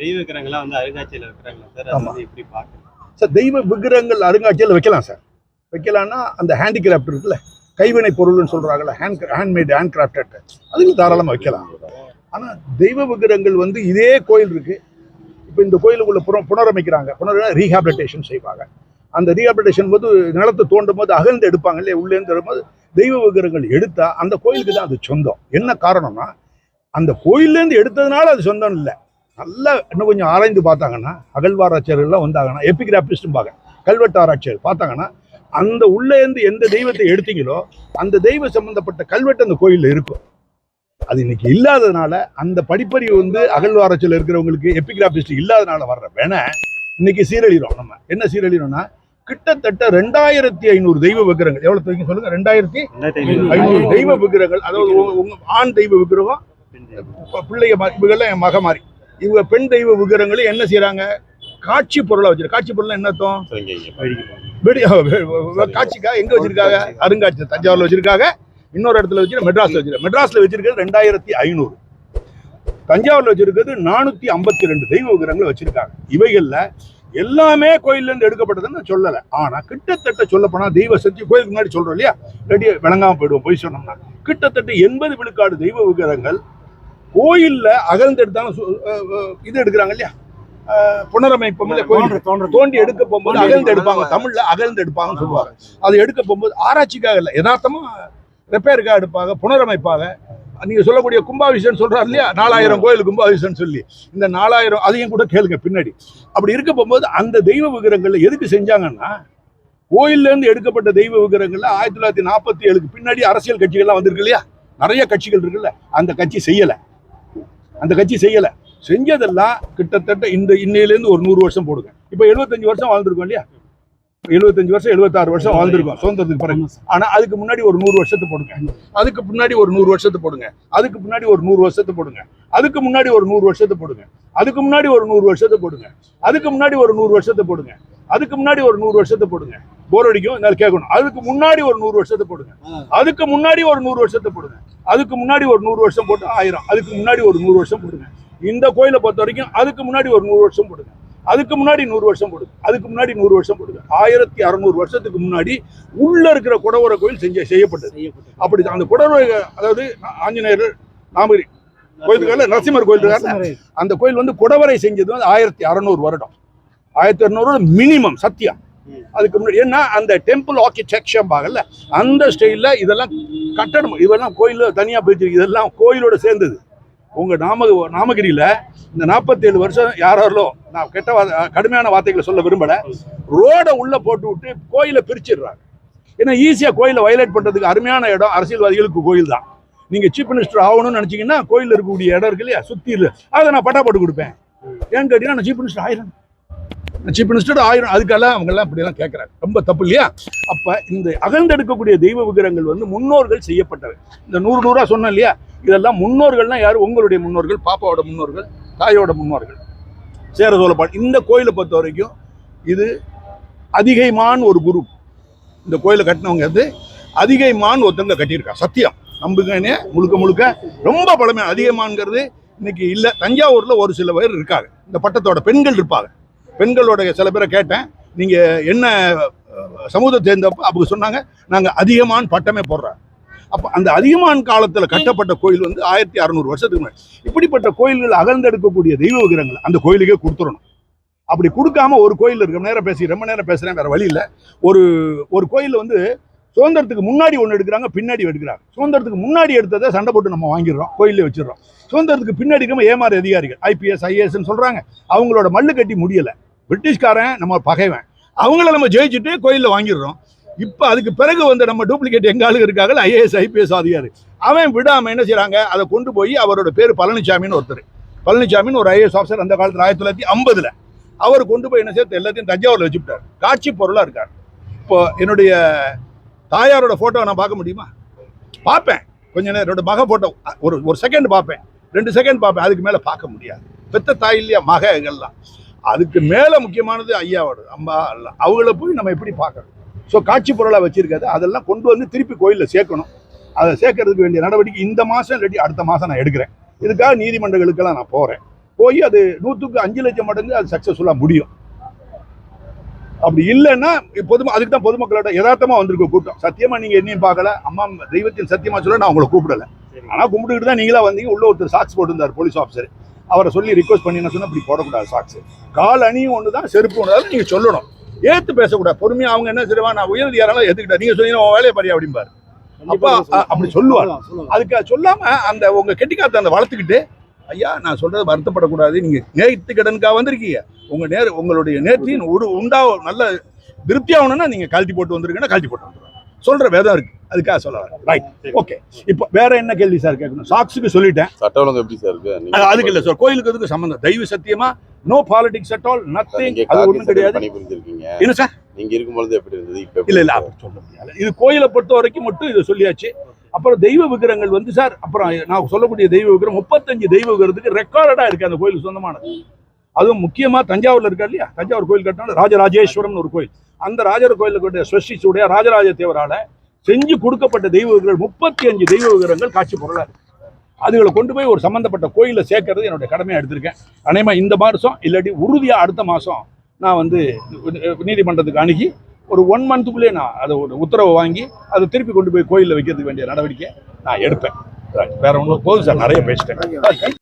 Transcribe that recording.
தெய்வ விக்கிரங்கள்லாம் வந்து அருங்காட்சியில் வைக்கிறாங்களா சார்? எப்படி பார்க்குறேன் சார் தெய்வ விக்கிரகங்கள் அருங்காட்சியில் வைக்கலாம் சார். வைக்கலாம்னா அந்த ஹேண்டிகிராஃப்ட் இருக்குல்ல கைவினை பொருள்னு சொல்கிறாங்கல்ல ஹேண்ட் ஹேண்ட்மேட் ஹேண்ட் கிராஃப்டட் அதுக்கு தாராளமாக வைக்கலாம். ஆனால் தெய்வ விக்கிரகங்கள் வந்து இதே கோயில் இருக்கு. இப்போ இந்த கோயிலுக்குள்ள புற புனரமைக்கிறாங்க. புனர் ரீஹாபிலிட்டேஷன் செய்வாங்க. அந்த ரீஹாபிலிட்டேஷன் போது நிலத்தை தோண்டும் போது அகழ்ந்து எடுப்பாங்க இல்லையா? உள்ளேருந்து வரும்போது தெய்வ விக்கிரகங்கள் எடுத்தா அந்த கோயிலுக்கு தான் அது சொந்தம். என்ன காரணம்னா அந்த கோயிலேருந்து எடுத்ததுனால அது சொந்தம் இல்லை. நல்லா இன்னும் கொஞ்சம் ஆராய்ந்து பார்த்தாங்கன்னா அகழ்வாராய்ச்சியர்கள்லாம் வந்தாங்கன்னா எபிகிராபிஸ்டும் பார்க்க கல்வெட்டு ஆராய்ச்சியர் பார்த்தாங்கன்னா அந்த உள்ளேருந்து எந்த தெய்வத்தை எடுத்தீங்களோ அந்த தெய்வ சம்பந்தப்பட்ட கல்வெட்டு அந்த கோயிலில் இருக்கும். அது இன்னைக்கு இல்லாததுனால அந்த படிப்பறிவு வந்து அகழ்வாராய்ச்சியில் இருக்கிறவங்களுக்கு எபிகிராபிஸ்ட் இல்லாதனால வர்ற வேண இன்னைக்கு சீரழிறோம் நம்ம. என்ன சீரழிறோம்னா கிட்டத்தட்ட ரெண்டாயிரத்தி ஐநூறு தெய்வ விக்கிரங்கள் எவ்வளவு தெரியும் சொல்லுங்க? ரெண்டாயிரத்தி ஐநூறு. தெய்வ விக்கிரகங்கள். அதாவது உங்க- ஆண் தெய்வ விக்கிரகம் ப- பிள்ளைய மா- இவங்கெல்லாம் என் மக மாதிரி. இவங்க பெண் தெய்வ விக்கிரகங்களும் என்ன செய்யறாங்க காட்சி பொருளா வச்சிருக்க காட்சி பொருள் என்ன அர்த்தம்? காட்சிக்கா? எங்க வச்சிருக்காங்க? அருங்காட்சி தஞ்சாவூர்ல வச்சிருக்காங்க. இன்னொரு இடத்துல வச்சிருக்க மெட்ராஸ்ல வச்சிருக்காங்க மெட்ராஸ்ல வச்சிருக்கிறது ரெண்டாயிரத்தி ஐநூறு. தஞ்சாவூர்ல வச்சிருக்கிறது நானூத்தி ஐம்பத்தி ரெண்டு தெய்வ விக்கிரங்களை வச்சிருக்காங்க. இவைகள்ல எல்லாமே கோயில்ல இருந்து எடுக்கப்பட்டதுன்னு நான் சொல்லல. ஆனா கிட்டத்தட்ட சொல்ல போனா தெய்வ சக்தி கோயிலுக்கு முன்னாடி சொல்றோம் இல்லையா? ரெடி விளங்காம போயிடுவோம் போய் சொன்னோம்னா. கிட்டத்தட்ட எண்பது விழுக்காடு தெய்வ விக்கிரங்கள் கோயில்ல அஹ் அஹ் இது எடுக்கிறாங்க இல்லையா? இல்லையா கோயில் தோண்டி எடுக்க போகும்போது அகழ்ந்து எடுப்பாங்க. தமிழ்ல அகழ்ந்து எடுப்பாங்கன்னு சொல்லுவாங்க. அது எடுக்க போகும்போது ஆராய்ச்சிக்காக இல்லை யதார்த்தமா ரிப்பேருக்காக எடுப்பாங்க புனரமைப்பாங்க. நீங்க சொல்லக்கூடிய கும்பாபிஷேகம் சொல்றாரு இல்லையா? நாலாயிரம் கோயில் கும்பாபிஷேகம் சொல்லி. இந்த நாலாயிரம் அதையும் கூட கேளுங்க பின்னாடி. அப்படி இருக்க போகும்போது அந்த தெய்வ விக்கிரகங்கள்ல எதுக்கு செஞ்சாங்கன்னா கோயில்ல இருந்து எடுக்கப்பட்ட தெய்வ விக்கிரகங்கள்ல ஆயிரத்தி தொள்ளாயிரத்தி நாற்பத்தி ஏழுக்கு பின்னாடி அரசியல் கட்சிகள்லாம் வந்திருக்கு இல்லையா? நிறைய கட்சிகள் இருக்குல்ல அந்த கட்சி செய்யல. அந்த கட்சி செய்யல. செஞ்சதெல்லாம் கிட்டத்தட்ட இந்த இன்னையிலேருந்து ஒரு நூறு வருஷம் போடுங்க. இப்போ எழுபத்தஞ்சு வருஷம் வாழ்ந்திருக்கோம் இல்லையா? எழுபத்தஞ்சு வருஷம் எழுபத்தாறு வருஷம் வாழ்ந்திருக்கோம். சுதந்திரத்துக்கு பிறகு. ஆனா அதுக்கு முன்னாடி ஒரு நூறு வருஷத்தை போடுங்க. அதுக்கு முன்னாடி ஒரு நூறு வருஷத்தை போடுங்க. அதுக்கு முன்னாடி ஒரு நூறு வருஷத்தை போடுங்க. அதுக்கு முன்னாடி ஒரு நூறு வருஷத்தை போடுங்க. அதுக்கு முன்னாடி ஒரு நூறு வருஷத்தை போடுங்க. அதுக்கு முன்னாடி ஒரு நூறு வருஷத்தை போடுங்க. அதுக்கு முன்னாடி ஒரு நூறு வருஷத்தை போடுங்க. போர் அடிக்கும் என்னால கேட்கணும். அதுக்கு முன்னாடி ஒரு நூறு வருஷத்தை போடுங்க. அதுக்கு முன்னாடி ஒரு நூறு வருஷத்தை போடுங்க. அதுக்கு முன்னாடி ஒரு நூறு வருஷம் போட்டு ஆயிரம். அதுக்கு முன்னாடி ஒரு நூறு வருஷம் போடுங்க. இந்த கோயிலை பொறுத்த வரைக்கும் அதுக்கு முன்னாடி ஒரு நூறு வருஷம் போடுங்க. அதுக்கு முன்னாடி நூறு வருஷம் போடுங்க. அதுக்கு முன்னாடி நூறு வருஷம் போடுங்க. ஆயிரத்தி அறுநூறு வருஷத்துக்கு முன்னாடி உள்ள இருக்கிற குடவர கோயில் செஞ்ச செய்யப்பட்டது. அப்படி அந்த குடவர அதாவது ஆஞ்சநேயர் நாமகிரி கோயிலுக்கு நரசிம்மர் கோயில். இருக்காருல்ல, அந்த கோயில் வந்து குடவரை செஞ்சது வந்து ஆயிரத்தி அறநூறு வருடம். ஆயிரத்தி அறநூறு மினிமம் சத்தியம். அதுக்கு முன்னாடி ஏன்னா அந்த டெம்பிள் ஆர்கிடெக்சர் பாகல்ல அந்த ஸ்டைலில் இதெல்லாம் கட்டணம் இதெல்லாம் கோயிலில் தனியாக போயிட்டு இதெல்லாம் கோயிலோட சேர்ந்தது. உங்க நாம நாமகிரியில இந்த 47 வருஷம் யாரோ நான் கெட்ட வா- கடுமையான வார்த்தைகளை சொல்ல விரும்பல ரோட உள்ள போட்டு விட்டு கோயிலை பிரிச்சிடுறாங்க. ஏன்னா ஈஸியா கோயிலை வயலேட் பண்றதுக்கு அருமையான இடம் அரசியல்வாதிகளுக்கு கோயில் தான். நீங்க சீஃப் மினிஸ்டர் ஆகணும்னு நினைச்சீங்கன்னா கோயிலில் இருக்கக்கூடிய இடம் இருக்கு இல்லையா சுற்றி இல்லை. அதை நான் பட்டா போட்டு கொடுப்பேன். ஏன்னு கேட்டீங்கன்னா நான் சீஃப் மினிஸ்டர் ஆயிரம் சீஃப் மினிஸ்டர் ஆயிரம் அதுக்கெல்லாம் அவங்கெல்லாம் அப்படிலாம் கேட்குறாங்க கேட்கறாங்க ரொம்ப தப்பு இல்லையா? அப்போ இந்த அகழ்ந்தெடுக்கக்கூடிய தெய்வ விக்கிரங்கள் வந்து முன்னோர்கள் செய்யப்பட்டவை. இந்த நூறு நூறா சொன்னேன் இல்லையா? இதெல்லாம் முன்னோர்கள்னா யார்? உங்களுடைய முன்னோர்கள் பாப்பாவோட முன்னோர்கள் தாயோட முன்னோர்கள். சேர சோழப்பாடு இந்த கோயிலை பொறுத்த வரைக்கும் இது அதிகைமான் ஒரு குரு. இந்த கோயிலை கட்டினவங்க வந்து அதிகைமான் ஒருத்தங்க கட்டியிருக்கா. சத்தியம். நம்புங்கன்னே முழுக்க முழுக்க ரொம்ப பழமை. அதிகமானங்கிறது இன்னைக்கு இல்லை. தஞ்சாவூரில் ஒரு சில பேர் இருக்காங்க. இந்த பட்டத்தோட பெண்கள் இருப்பாங்க. பெண்களோட சில பேரை கேட்டேன். நீங்கள் என்ன சமூகத்தை சேர்ந்தப்போ அவங்க சொன்னாங்க நாங்கள் அதிகமான் பட்டமே போடுறோம். அப்போ அந்த அதிகமான் காலத்தில் கட்டப்பட்ட கோயில் வந்து ஆயிரத்தி அறநூறு வருஷத்துக்கு முன்னாடி. இப்படிப்பட்ட கோயில்கள் அகழ்ந்தெடுக்கக்கூடிய தெய்வ விக்கிரங்கள் அந்த கோயிலுக்கே கொடுத்துடணும். அப்படி கொடுக்காம ஒரு கோயில் இருக்கு நேரம் பேசி ரொம்ப நேரம் பேசுகிறேன் வேறு வழி இல்லை. ஒரு ஒரு கோயில் வந்து சுதந்திரத்துக்கு முன்னாடி ஒன்று எடுக்கிறாங்க பின்னாடி எடுக்கிறாங்க. சுதந்திரத்துக்கு முன்னாடி எடுத்ததை சண்டை போட்டு நம்ம வாங்கிடுறோம் கோயிலே வச்சுடுறோம். சுதந்திரத்துக்கு பின்னாடி இருக்க ஏமாறு அதிகாரிகள் ஐபிஎஸ் ஐஏஎஸ்ன்னு சொல்கிறாங்க அவங்களோட மல்லு கட்டி முடியலை. பிரிட்டிஷ்காரன் நம்ம பகைவன். அவங்கள நம்ம ஜெயிச்சுட்டு கோயிலில் வாங்கிடுறோம். இப்போ அதுக்கு பிறகு வந்து நம்ம டூப்ளிகேட் எங்க ஆளுங்க இருக்காங்க ஐஏஎஸ் ஐபிஎஸ் அதிகாரி அவன் விடாமல் என்ன செய்கிறாங்க அதை கொண்டு போய் அவரோட பேர் பழனிசாமின்னு ஒருத்தர். பழனிசாமின்னு ஒரு ஐஏஎஸ் ஆஃபீஸர் அந்த காலத்தில் ஆயிரத்தி தொள்ளாயிரத்தி ஐம்பதுல. அவர் கொண்டு போய் என்ன சேர்த்து எல்லாத்தையும் தஞ்சாவூரில் வச்சுட்டார் காட்சி பொருளாக இருக்கார். இப்போ என்னுடைய தாயாரோட ஃபோட்டோவை நான் பார்க்க முடியுமா? பார்ப்பேன். கொஞ்ச நேரம் என்னோட மக ஃபோட்டோ ஒரு ஒரு செகண்ட் பார்ப்பேன். ரெண்டு செகண்ட் பார்ப்பேன். அதுக்கு மேலே பார்க்க முடியாது. பெத்த தாய் இல்லையா? மக அதுக்கு மேல முக்கியமானது ஐயாவோட அம்மா அவங்கள போய் நம்ம எப்படி பார்க்கணும்? ஸோ காட்சி பொருளாக வச்சிருக்காது அதெல்லாம் கொண்டு வந்து திருப்பி கோயிலில் சேர்க்கணும். அதை சேர்க்கறதுக்கு வேண்டிய நடவடிக்கை இந்த மாதம் இல்லாட்டி அடுத்த மாதம் நான் எடுக்கிறேன். இதுக்காக நீதிமன்றங்களுக்கெல்லாம் நான் போகிறேன் போய் அது நூற்றுக்கு அஞ்சு லட்சம் மடங்கு அது சக்ஸஸ்ஃபுல்லாக முடியும். அப்படி இல்லைன்னா பொதும அதுக்கு தான் பொதுமக்களோட யதார்த்தமா வந்திருக்க கூட்டம். சத்தியமா நீங்க என்னையும் பார்க்கல. அம்மா தெய்வத்தின் சத்தியமா சொல்ல நான் உங்களை கூப்பிடல. ஆனா கும்பிட்டுக்கிட்டு தான் நீங்களா வந்தீங்க. உள்ள ஒருத்தர் சாக்ஸ் போட்டிருந்தார் போலீஸ் ஆஃபீஸர் அவரை சொல்லி ரிக்வஸ்ட் பண்ணி என்ன சொன்னா இப்படி போடக்கூடாது சாக்ஸ் கால் அணியும் ஒன்று தான் செருப்பு ஒன்று தான் நீங்க சொல்லணும். ஏத்து பேசக்கூடாது. பொறுமையா அவங்க என்ன செய்வா நான் உயர்தியாரெல்லாம் ஏத்துக்கிட்டா நீங்க சொன்னீங்க உன் வேலையை பாரியா அப்படிம்பாரு. அப்பா அப்படி சொல்லுவார். அதுக்கு அது சொல்லாம அந்த உங்க கெட்டிக்காத்த அந்த வளர்த்துக்கிட்டு ஐயா நான் சொல்றது வருத்தப்படக்கூடாது. நீங்க நேர்த்து கடனுக்காக வந்திருக்கீங்க. உங்க நேர் உங்களுடைய நேர்த்தியின் ஒரு உண்டா நல்ல திருப்தி ஆகணும்னா நீங்க கழட்டி போட்டு வந்திருக்கீங்கன்னா கழட்டி போட்டு வந்துருவாங்க சொல்ற வேதம் இருக்கு. அதுக்காக சொல்ல வரேன் ரைட் ஓகே இப்போ வேற என்ன கேள்வி சார் கேட்கணும்? சாக்ஸுக்கு சொல்லிட்டேன். சட்ட ஒழுங்கு எப்படி சார் இருக்கு? அதுக்கு இல்லை சார் கோயிலுக்கு அதுக்கு சம்பந்தம். தெய்வ சத்தியமா no politics at all nothing அது ஒன்றும் கிடையாது. என்ன சார் நீங்க இருக்கும்பொழுது எப்படி இருந்தது? இப்ப இல்ல இல்ல? அப்படி சொல்ல முடியாது. இது கோயிலை பொறுத்த வரைக்கும் மட்டும் இதை சொல்லியாச்சு. அப்புறம் தெய்வ விக்கிரங்கள் வந்து சார் அப்புறம் நான் சொல்லக்கூடிய தெய்வ விக்கிரம் முப்பத்தஞ்சு தெய்வ விக்கிரத்துக்கு ரெக்கார்டடா இருக்கு அந்த கோயிலுக்கு சொந்தமானது. அதுவும் முக்கியமாக தஞ்சாவூரில் இருக்கா இல்லையா? தஞ்சாவூர் கோயில் கட்டினா ராஜராஜேஸ்வரம்னு ஒரு கோயில். அந்த ராஜர் கோயிலுக்கு ஸ்வஸ்டிச்சுடைய ராஜராஜ தேவரால் செஞ்சு கொடுக்கப்பட்ட தெய்வ விக்கிரங்கள் முப்பத்தி அஞ்சு தெய்வ விக்கிரங்கள் காட்சி பொருளா அதுகளை கொண்டு போய் ஒரு சம்மந்தப்பட்ட கோயிலில் சேர்க்கறது என்னுடைய கடமையாக எடுத்திருக்கேன். அநேகமா இந்த மாதம் இல்லாட்டி உறுதியாக அடுத்த மாதம் நான் வந்து நீதிமன்றத்துக்கு அணுகி ஒரு ஒன் மந்த்துக்குள்ளேயே நான் அதை ஒரு உத்தரவை வாங்கி அதை திருப்பி கொண்டு போய் கோயிலில் வைக்கிறதுக்கு வேண்டிய நடவடிக்கை நான் எடுப்பேன். வேற ஒன்றும் போதும் சார் நிறைய பேசிட்டேன்.